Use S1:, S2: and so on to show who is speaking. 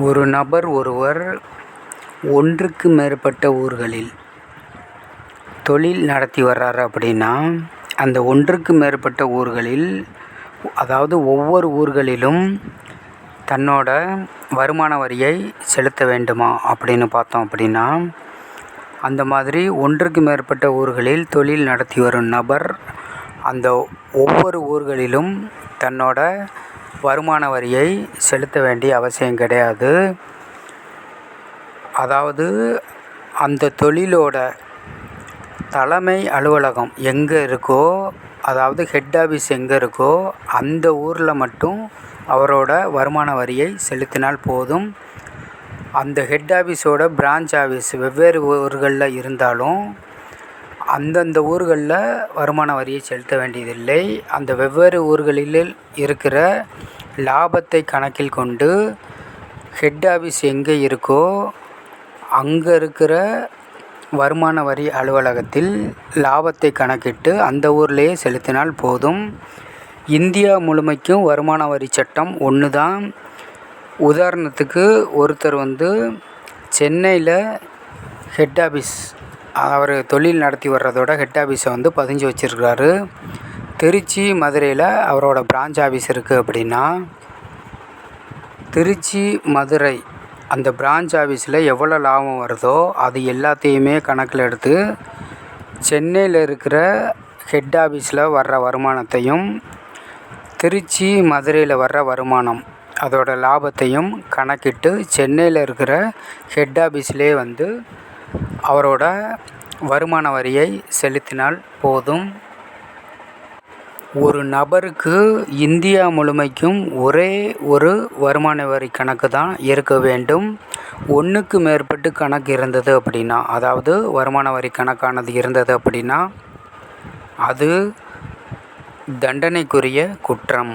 S1: ஒரு நபர் ஒருவர் ஒன்றுக்கு மேற்பட்ட ஊர்களில் தொழில் நடத்தி வர்றாரு அப்படின்னா அந்த ஒன்றுக்கு மேற்பட்ட ஊர்களில் அதாவது ஒவ்வொரு ஊர்களிலும் தன்னோட வருமான வரியை செலுத்த வேண்டுமா அப்படின்னு பார்த்தோம் அப்படின்னா அந்த மாதிரி ஒன்றுக்கு மேற்பட்ட ஊர்களில் தொழில் நடத்தி வரும் நபர் அந்த ஒவ்வொரு ஊர்களிலும் தன்னோட வருமான வரியை செலுத்த வேண்டிய அவசியம் கிடையாது. அதாவது அந்த தொழிலோட தலைமை அலுவலகம் எங்கே இருக்கோ அதாவது ஹெட் ஆஃபீஸ் எங்கே இருக்கோ அந்த ஊரில் மட்டும் அவரோட வருமான வரியை செலுத்தினால் போதும். அந்த ஹெட் ஆஃபீஸோட பிரான்ச் ஆஃபீஸ் வெவ்வேறு ஊர்களில் இருந்தாலும் அந்தந்த ஊர்களில் வருமான வரியை செலுத்த வேண்டியதில்லை. அந்த வெவ்வேறு ஊர்களில் இருக்கிற லாபத்தை கணக்கில் கொண்டு ஹெட் ஆஃபீஸ் எங்கே இருக்கோ அங்கே இருக்கிற வருமான வரி அலுவலகத்தில் லாபத்தை கணக்கிட்டு அந்த ஊர்லேயே செலுத்தினால் போதும். இந்தியா முழுமைக்கும் வருமான வரி சட்டம் ஒன்று தான் உதாரணத்துக்கு ஒருத்தர் வந்து சென்னையில் ஹெட் ஆஃபீஸ் அவர் தொழில் நடத்தி வர்றதோட ஹெட் ஆஃபீஸை வந்து பதிஞ்சு வச்சிருக்காரு திருச்சி மதுரையில் அவரோட பிரான்ச் ஆஃபீஸ் இருக்குது அப்படின்னா திருச்சி மதுரை அந்த பிரான்ச் ஆஃபீஸில் எவ்வளோ லாபம் வருதோ அது எல்லாத்தையுமே கணக்கில் எடுத்து சென்னையில் இருக்கிற ஹெட் ஆஃபீஸில் வர்ற வருமானத்தையும் திருச்சி மதுரையில் வர்ற வருமானம் அதோட லாபத்தையும் கணக்கிட்டு சென்னையில் இருக்கிற ஹெட் ஆஃபீஸ்லேயே வந்து அவரோட வருமான வரியை செலுத்தினால் போதும். ஒரு நபருக்கு இந்தியா முழுமைக்கும் ஒரே ஒரு வருமான வரி கணக்கு தான் இருக்க வேண்டும். ஒன்றுக்கு மேற்பட்டு கணக்கு இருந்தது அப்படின்னா அதாவது வருமான வரி கணக்கானது இருந்தது அப்படின்னா அது தண்டனைக்குரிய குற்றம்.